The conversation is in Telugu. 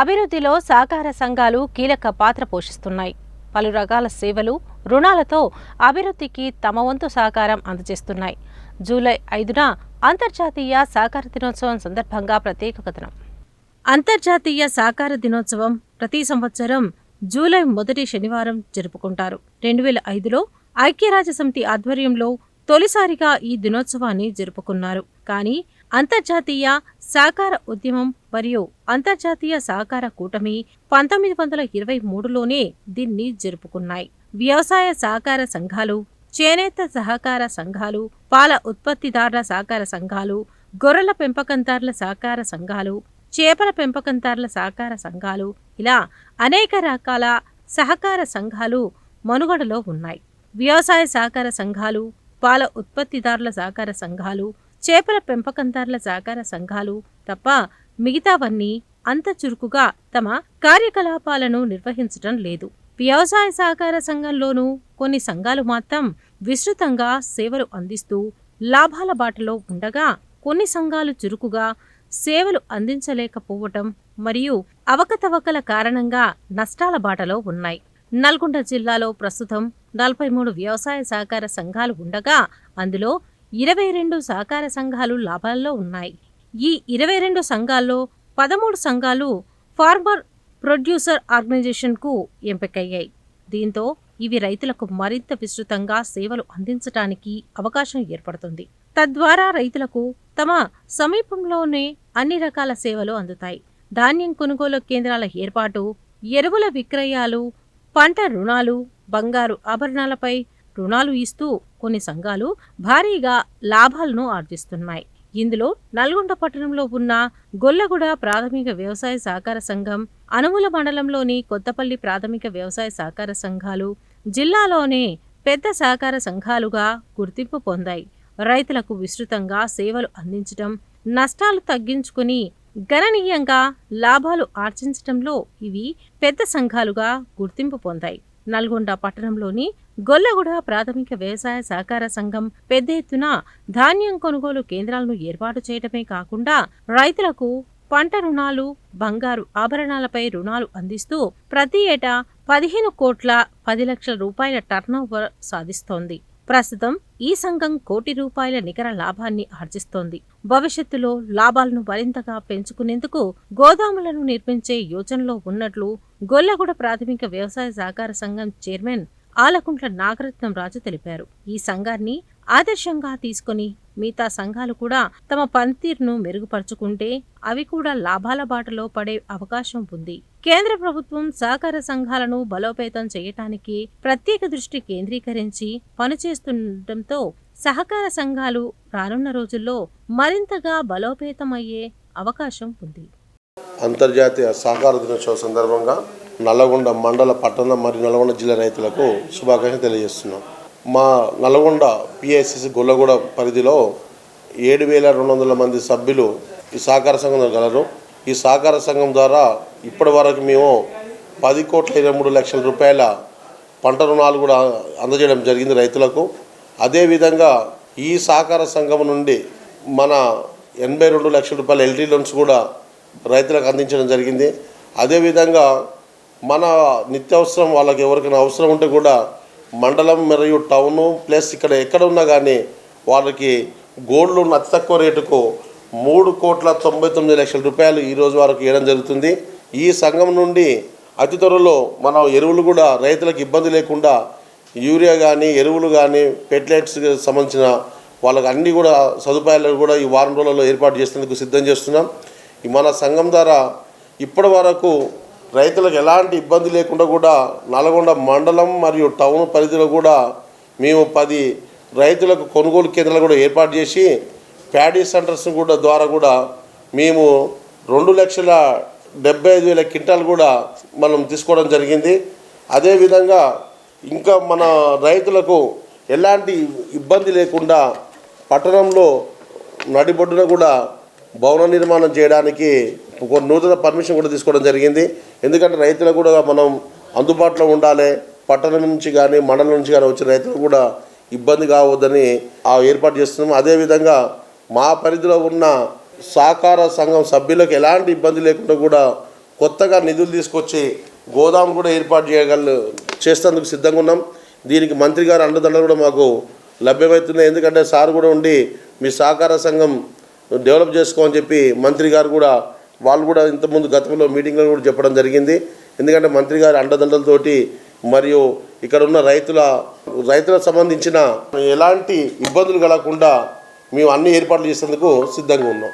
అభివృద్ధిలో సహకార సంఘాలు కీలక పాత్ర పోషిస్తున్నాయి. పలు రకాల సేవలు రుణాలతో అభివృద్ధికి తమ వంతు సహకారం అందజేస్తున్నాయి. జూలై ఐదున అంతర్జాతీయ సహకార దినోత్సవం సందర్భంగా ప్రత్యేక కథనం. అంతర్జాతీయ సహకార దినోత్సవం ప్రతి సంవత్సరం జూలై మొదటి శనివారం జరుపుకుంటారు. రెండు వేల ఐదులో ఐక్యరాజ్య సమితి ఆధ్వర్యంలో తొలిసారిగా ఈ దినోత్సవాన్ని జరుపుకున్నారు. కానీ అంతర్జాతీయ సహకార ఉద్యమం మరియు అంతర్జాతీయ సహకార కూటమి పంతొమ్మిది వందల ఇరవై మూడులోనే దీన్ని జరుపుకున్నాయి. వ్యవసాయ సహకార సంఘాలు చేనేత సహకార సంఘాలు పాల ఉత్పత్తిదారుల సహకార సంఘాలు గొర్రెల పెంపకందారుల సహకార సంఘాలు చేపల పెంపకందారుల సహకార సంఘాలు ఇలా అనేక రకాల సహకార సంఘాలు మనుగడలో ఉన్నాయి. వ్యవసాయ సహకార సంఘాలు పాల ఉత్పత్తిదారుల సహకార సంఘాలు చేపల పెంపకందారుల సహకార సంఘాలు తప్ప మిగతావన్నీ అంత చురుకుగా తమ కార్యకలాపాలను నిర్వహించటం లేదు. వ్యవసాయ సహకార సంఘంలోనూ కొన్ని సంఘాలు మాత్రం విస్తృతంగా సేవలు అందిస్తూ లాభాల బాటలో ఉండగా కొన్ని సంఘాలు చురుకుగా సేవలు అందించలేకపోవటం మరియు అవకతవకల కారణంగా నష్టాల బాటలో ఉన్నాయి. నల్గొండ జిల్లాలో ప్రస్తుతం నలభై మూడు వ్యవసాయ సహకార సంఘాలు ఉండగా అందులో ఇరవై రెండు సహకార సంఘాలు లాభాల్లో ఉన్నాయి. ఈ ఇరవై రెండు సంఘాల్లో పదమూడు సంఘాలు ఫార్మర్ ప్రొడ్యూసర్ ఆర్గనైజేషన్కు ఎంపికయ్యాయి. దీంతో ఇవి రైతులకు మరింత విస్తృతంగా సేవలు అందించడానికి అవకాశం ఏర్పడుతుంది. తద్వారా రైతులకు తమ సమీపంలోనే అన్ని రకాల సేవలు అందుతాయి. ధాన్యం కొనుగోలు కేంద్రాల ఏర్పాటు ఎరువుల విక్రయాలు పంట రుణాలు బంగారు ఆభరణాలపై రుణాలు ఇస్తూ కొన్ని సంఘాలు భారీగా లాభాలను ఆర్జిస్తున్నాయి. ఇందులో నల్గొండ పట్టణంలో ఉన్న గొల్లగూడ ప్రాథమిక వ్యవసాయ సహకార సంఘం అనుముల మండలంలోని కొత్తపల్లి ప్రాథమిక వ్యవసాయ సహకార సంఘాలు జిల్లాలోనే పెద్ద సహకార సంఘాలుగా గుర్తింపు పొందాయి. రైతులకు విస్తృతంగా సేవలు అందించడం నష్టాలు తగ్గించుకుని గణనీయంగా లాభాలు ఆర్జించడంలో ఇవి పెద్ద సంఘాలుగా గుర్తింపు పొందాయి. నల్గొండ పట్టణంలోని గొల్లగూడ ప్రాథమిక వ్యవసాయ సహకార సంఘం పెద్ద ఎత్తున ధాన్యం కొనుగోలు కేంద్రాలను ఏర్పాటు చేయడమే కాకుండా రైతులకు పంట రుణాలు బంగారు ఆభరణాలపై రుణాలు అందిస్తూ ప్రతి ఏటా పదిహేను కోట్ల పది లక్షల రూపాయల టర్నోవర్ సాధిస్తోంది. ప్రస్తుతం ఈ సంఘం కోటి రూపాయల నికర లాభాన్ని ఆర్జిస్తోంది. భవిష్యత్తులో లాభాలను మరింతగా పెంచుకునేందుకు గోదాములను నిర్మించే యోచనలో ఉన్నట్లు గొల్లగూడ ప్రాథమిక వ్యవసాయ సహకార సంఘం చైర్మన్ ఆలకుంట్ల నాగరత్నం రాజు తెలిపారు. ఈ సంఘాన్ని ఆదర్శంగా తీసుకుని మిగతా సంఘాలు కూడా తమ పనితీరును మెరుగుపరుచుకుంటే అవి కూడా లాభాల బాటలో పడే అవకాశం ఉంది. కేంద్ర ప్రభుత్వం సహకార సంఘాలను బలోపేతం చేయటానికి ప్రత్యేక దృష్టి కేంద్రీకరించి పనిచేస్తుండటంతో సహకార సంఘాలు రానున్న రోజుల్లో మరింతగా బలోపేతమయ్యే అవకాశం ఉంది. అంతర్జాతీయ సహకార దినోత్సవం సందర్భంగా నల్గొండ మండల పట్టణం మరియు నల్గొండ జిల్లా రైతులకు శుభాకాంక్షలు తెలియజేస్తున్నాం. మా నల్గొండ పిఐసిసి గొల్లగూడ పరిధిలో ఏడు వేల రెండు వందల మంది సభ్యులు ఈ సహకార సంఘం గలరు ఈ సహకార సంఘం ద్వారా ఇప్పటి వరకు మేము పది కోట్ల ఇరవై మూడు లక్షల రూపాయల పంట రుణాలు కూడా అందజేయడం జరిగింది రైతులకు. అదేవిధంగా ఈ సహకార సంఘం నుండి మన ఎనభై రెండు లక్షల రూపాయల ఎల్టీ లోన్స్ కూడా రైతులకు అందించడం జరిగింది. అదేవిధంగా మన నిత్యావసరం వాళ్ళకి ఎవరికైనా అవసరం ఉంటే కూడా మండలం మరియు టౌను ప్లస్ ఇక్కడ ఎక్కడ ఉన్నా కానీ వాళ్ళకి గోల్డ్ లోన్ అతి తక్కువ రేటుకు మూడు కోట్ల తొంభై తొమ్మిది లక్షల రూపాయలు ఈ రోజు వరకు ఇవ్వడం జరుగుతుంది. ఈ సంఘం నుండి అతి త్వరలో మన ఎరువులు కూడా రైతులకు ఇబ్బంది లేకుండా యూరియా కానీ ఎరువులు కానీ పెట్లైట్స్కి సంబంధించిన వాళ్ళకి అన్ని కూడా సదుపాయాలు కూడా ఈ వారం రోజులలో ఏర్పాటు చేసేందుకు సిద్ధం చేస్తున్నాం. మన సంఘం ద్వారా ఇప్పటి వరకు రైతులకు ఎలాంటి ఇబ్బంది లేకుండా కూడా నల్గొండ మండలం మరియు టౌన్ పరిధిలో కూడా మేము పది రైతులకు కొనుగోలు కేంద్రాలు కూడా ఏర్పాటు చేసి ప్యాడీ సెంటర్స్ కూడా ద్వారా కూడా మేము రెండు లక్షల డెబ్బై ఐదు వేల క్వింటాలు కూడా మనం తీసుకోవడం జరిగింది. అదేవిధంగా ఇంకా మన రైతులకు ఎలాంటి ఇబ్బంది లేకుండా పట్టణంలో నడిబొడ్డున కూడా భవన నిర్మాణం చేయడానికి ఒక నూతన పర్మిషన్ కూడా తీసుకోవడం జరిగింది. ఎందుకంటే రైతులకు కూడా మనం అందుబాటులో ఉండాలి. పట్టణం నుంచి కానీ మండలం నుంచి కానీ వచ్చిన రైతులకు కూడా ఇబ్బంది కావద్దని ఆ ఏర్పాటు చేస్తున్నాం. అదేవిధంగా మా పరిధిలో ఉన్న సహకార సంఘం సభ్యులకు ఎలాంటి ఇబ్బంది లేకుండా కూడా కొత్తగా నిధులు తీసుకొచ్చి గోదాం కూడా ఏర్పాటు చేయగల చేసేందుకు సిద్ధంగా ఉన్నాం. దీనికి మంత్రి గారు అండదండలు కూడా మాకు లభ్యమవుతున్నాయి. ఎందుకంటే సార్ కూడా ఉండి మీ సహకార సంఘం డెవలప్ చేసుకోమని చెప్పి మంత్రి గారు కూడా వాళ్ళు కూడా ఇంతకుముందు గతంలో మీటింగ్లో కూడా చెప్పడం జరిగింది. ఎందుకంటే మంత్రి గారి అండదండలతోటి మరియు ఇక్కడ ఉన్న రైతుల రైతులకు సంబంధించిన ఎలాంటి ఇబ్బందులు కలగకుండా మేము అన్ని ఏర్పాట్లు చేసేందుకు సిద్ధంగా ఉన్నాం.